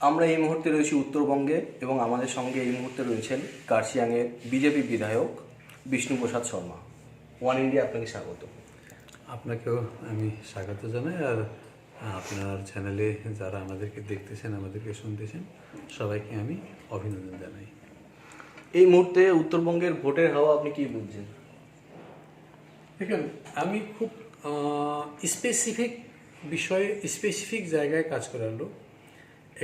আমরা এই মুহূর্তে রয়েছি উত্তরবঙ্গে এবং আমাদের সঙ্গে এই মুহূর্তে রয়েছেন কার্শিয়াংয়ের বিজেপি বিধায়ক বিষ্ণুপ্রসাদ শর্মা। ওয়ান ইন্ডিয়া আপনাকে স্বাগত। আপনাকেও আমি স্বাগত জানাই আর আপনার চ্যানেলে যারা আমাদেরকে দেখতেছেন আমাদেরকে শুনতেছেন সবাইকে আমি অভিনন্দন জানাই। এই মুহূর্তে উত্তরবঙ্গের ভোটের হাওয়া আপনি কি বুঝছেন? দেখুন আমি খুব স্পেসিফিক বিষয়ে স্পেসিফিক জায়গায় কাজ করার লোক।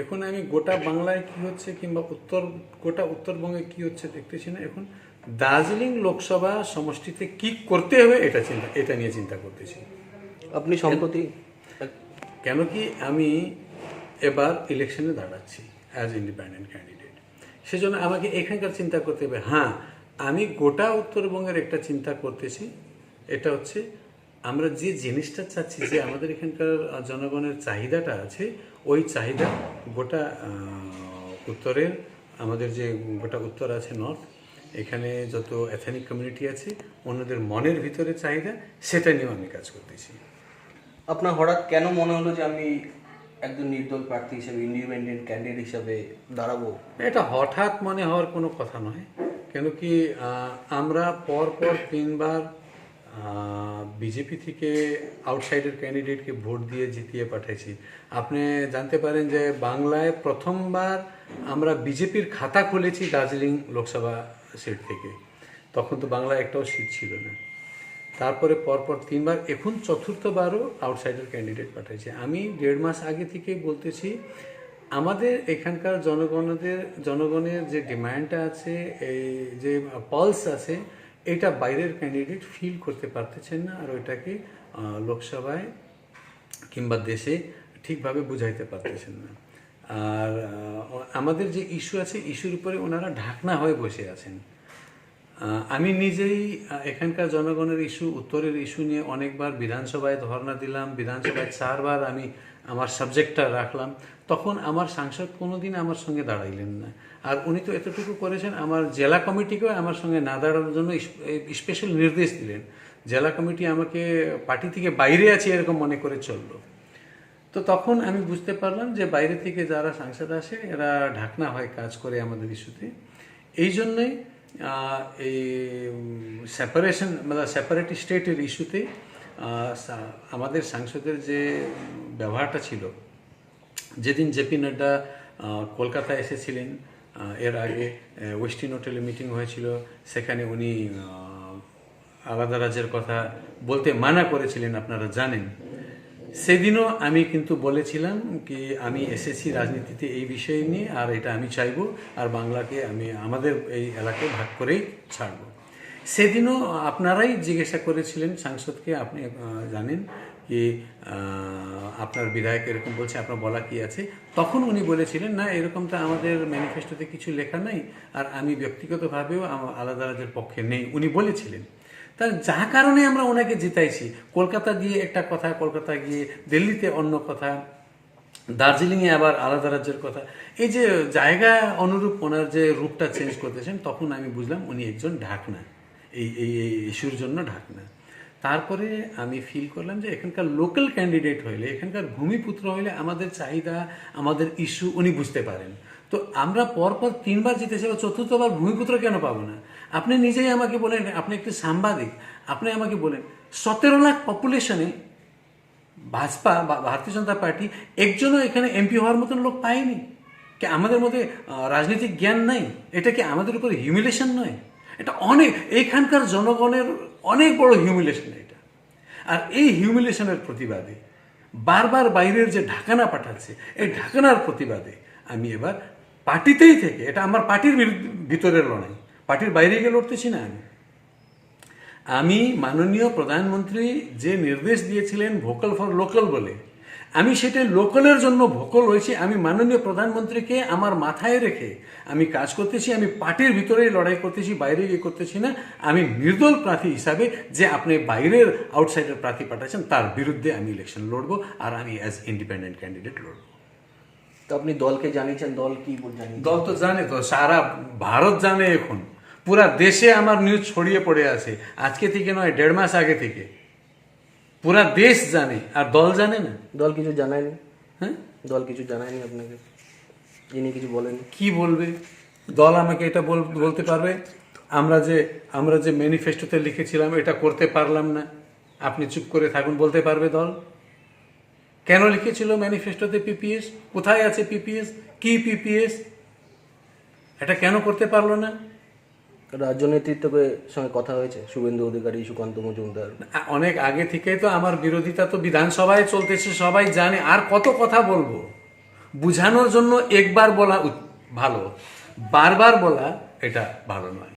এখন আমি গোটা বাংলায় কি হচ্ছে কিংবা উত্তর গোটা উত্তরবঙ্গে কি হচ্ছে দেখতেছি না। এখন দার্জিলিং লোকসভা সমষ্টিতে কি করতে হবে এটা চিন্তা এটা নিয়ে চিন্তা করতেছি। আপনি সম্প্রতি কেন কি আমি এবার ইলেকশনে দাঁড়াচ্ছি অ্যাজ ইন্ডিপেন্ডেন্ট ক্যান্ডিডেট সেজন্য আমাকে এখানকার চিন্তা করতে হবে। হ্যাঁ আমি গোটা উত্তরবঙ্গের একটা চিন্তা করতেছি এটা হচ্ছে আমরা যে জিনিসটা চাচ্ছি যে আমাদের এখানকার জনগণের চাহিদাটা আছে ওই চাহিদা গোটা উত্তরের আমাদের যে গোটা উত্তর আছে নর্থ এখানে যত এথেনিক কমিউনিটি আছে অন্যদের মনের ভিতরে চাহিদা সেটা নিয়েও আমি কাজ করতেছি। আপনার হঠাৎ কেন মনে হলো যে আমি একজন নির্দল প্রার্থী হিসেবে ইন্ডিপেন্ডেন্ট ক্যান্ডিডেট হিসেবে দাঁড়াবো? এটা হঠাৎ মনে হওয়ার কোনো কথা নয়। কেন কি আমরা পর পর তিনবার বিজেপি থেকে আউটসাইডের ক্যান্ডিডেটকে ভোট দিয়ে জিতিয়ে পাঠাইছি। আপনি জানতে পারেন যে বাংলায় প্রথমবার আমরা বিজেপির খাতা খুলেছি দার্জিলিং লোকসভা সিট থেকে। তখন তো বাংলায় একটাও সিট ছিল না। তারপরে পরপর তিনবার, এখন চতুর্থবারও আউটসাইডার ক্যান্ডিডেট পাঠাইছে। আমি দেড় মাস আগে থেকেই বলতেছি, আমাদের এখানকার জনগণদের, জনগণের যে ডিমান্ডটা আছে, এই যে পলস আছে এটা বাইরের ক্যান্ডিডেট ফিল করতে পারতেছেন না আর ওইটাকে লোকসভায় কিংবা দেশে ঠিকভাবে বুঝাইতে পারতেছেন না। আর আমাদের যে ইস্যু আছে ইস্যুর উপরে ওনারা ঢাকনা হয়ে বসে আছেন। আমি নিজেই এখানকার জনগণের ইস্যু উত্তরের ইস্যু নিয়ে অনেকবার বিধানসভায় ধর্ণা দিলাম, বিধানসভায় চারবার আমি আমার সাবজেক্টটা রাখলাম, তখন আমার সাংসদ কোনোদিন আমার সঙ্গে দাঁড়াইলেন না। আর উনি তো এতটুকু করেছেন, আমার জেলা কমিটিকেও আমার সঙ্গে না দাঁড়ানোর জন্য স্পেশাল নির্দেশ দিলেন। জেলা কমিটি আমাকে পার্টি থেকে বাইরে আছি এরকম মনে করে চলল। তো তখন আমি বুঝতে পারলাম যে বাইরে থেকে যারা সাংসদ আসে, এরা ঢাকনা হয় কাজ করে আমাদের ইস্যুতে। এই জন্যই এই সেপারেশন মানে সেপারেট স্টেটের ইস্যুতে আমাদের সাংসদের যে ব্যবহারটা ছিল যেদিন জেপি নাড্ডা আহ, কলকাতায় এসেছিলেন এর আগে ওয়েস্টিন হোটেলে মিটিং হয়েছিল সেখানে উনি আলাদা রাজ্যের কথা বলতে মানা করেছিলেন আপনারা জানেন। সেদিনও আমি কিন্তু বলেছিলাম কি আমি এসেছি রাজনীতিতে এই বিষয় নিয়ে আর এটা আমি চাইব আর বাংলাকে আমি আমাদের এই এলাকায় ভাগ করেই ছাড়বো। সেদিনও আপনারাই জিজ্ঞাসা করেছিলেন সাংসদকে, আপনি জানেন কি আপনার বিধায়ক এরকম বলছে, আপনার বলা কি আছে? তখন উনি বলেছিলেন, না এরকম তো আমাদের ম্যানিফেস্টোতে কিছু লেখা নাই আর আমি ব্যক্তিগতভাবেও আলাদা রাজ্যের পক্ষে নেই। উনি বলেছিলেন। তা যা কারণে আমরা ওনাকে জিতাইছি, কলকাতা গিয়ে একটা কথা, কলকাতা গিয়ে দিল্লিতে অন্য কথা, দার্জিলিংয়ে আবার আলাদা রাজ্যের কথা, এই যে জায়গা অনুরূপ ওনার যে রূপটা চেঞ্জ করতেছেন, তখন আমি বুঝলাম উনি একজন ঢাকনা। এই এই এই ইস্যুর জন্য ঢাকনা। তারপরে আমি ফিল করলাম যে এখানকার লোকাল ক্যান্ডিডেট হইলে, এখানকার ভূমিপুত্র হইলে আমাদের চাহিদা, আমাদের ইস্যু উনি বুঝতে পারেন। তো আমরা পরপর তিনবার জিতেছি বা চতুর্থবার ভূমিপুত্র কেন পাবো না? আপনি নিজেই আমাকে বলেন, আপনি একটি সাংবাদিক, আপনি আমাকে বলেন, সতেরো লাখ পপুলেশনে ভাজপা বা ভারতীয় জনতা পার্টি একজনও এখানে এমপি হওয়ার মতন লোক পায়নি। কি আমাদের মধ্যে রাজনৈতিক জ্ঞান নাই? এটা কি আমাদের উপর হিউমিলেশন নয়? এটা অনেক, এইখানকার জনগণের অনেক বড় হিউমিলেশন এটা। আর এই হিউমিলেশনের প্রতিবাদে বারবার বাইরের যে ঢাকানা পাঠাচ্ছে, এই ঢাকানার প্রতিবাদে আমি এবার পার্টিতেই থেকে, এটা আমার পার্টির ভিতরের লড়াই, পার্টির বাইরে গিয়ে লড়তেছি না আমি। আমি মাননীয় প্রধানমন্ত্রী যে নির্দেশ দিয়েছিলেন ভোকাল ফর লোকাল বলে আমি সেটা লোকালের জন্য ভোকল হয়েছি আমি মাননীয় প্রধানমন্ত্রীকে আমার মাথায় রেখে আমি কাজ করতেছি আমি পার্টির ভিতরেই লড়াই করতেছি বাইরে গিয়ে করতেছি না আমি নির্দল প্রার্থী হিসাবে যে আপনি বাইরের আউটসাইডের প্রার্থী পাঠাচ্ছেন তার বিরুদ্ধে আমি ইলেকশন লড়বো আর আমি অ্যাজ ইন্ডিপেন্ডেন্ট ক্যান্ডিডেট লড়বো। তো আপনি দলকে জানিয়েছেন দল কি দল তো জানে তো সারা ভারত জানে এখন। পুরা দেশে আমার নিউজ ছড়িয়ে পড়ে আছে আজকে থেকে নয় দেড় মাস আগে থেকে। পুরা দেশ জানে আর দল জানে না? দল কিছু জানায়নি। হ্যাঁ? দল কিছু জানায়নি আপনাকে। যিনি কিছু বলেন কি বলবে? দল আমাকে এটা বল- বলতে পারবে? আমরা যে আমরা যে ম্যানিফেস্টোতে লিখেছিলাম এটা করতে পারলাম না। আপনি চুপ করে থাকুন বলতে পারবে দল? কেন লিখেছিল ম্যানিফেস্টোতে পিপিএস কোথায় আছে পিপিএস কি পিপিএস এটা কেন করতে পারল না? রাজ্য সঙ্গে কথা হয়েছে, শুভেন্দু অধিকারী, সুকান্ত মজুমদার। অনেক আগে থেকেই তো আমার বিরোধিতা তো বিধানসভায় চলতেছে, সবাই জানে। আর কত কথা বলব? বুঝানোর জন্য একবার বলা ভালো, বারবার বলা এটা ভালো নয়।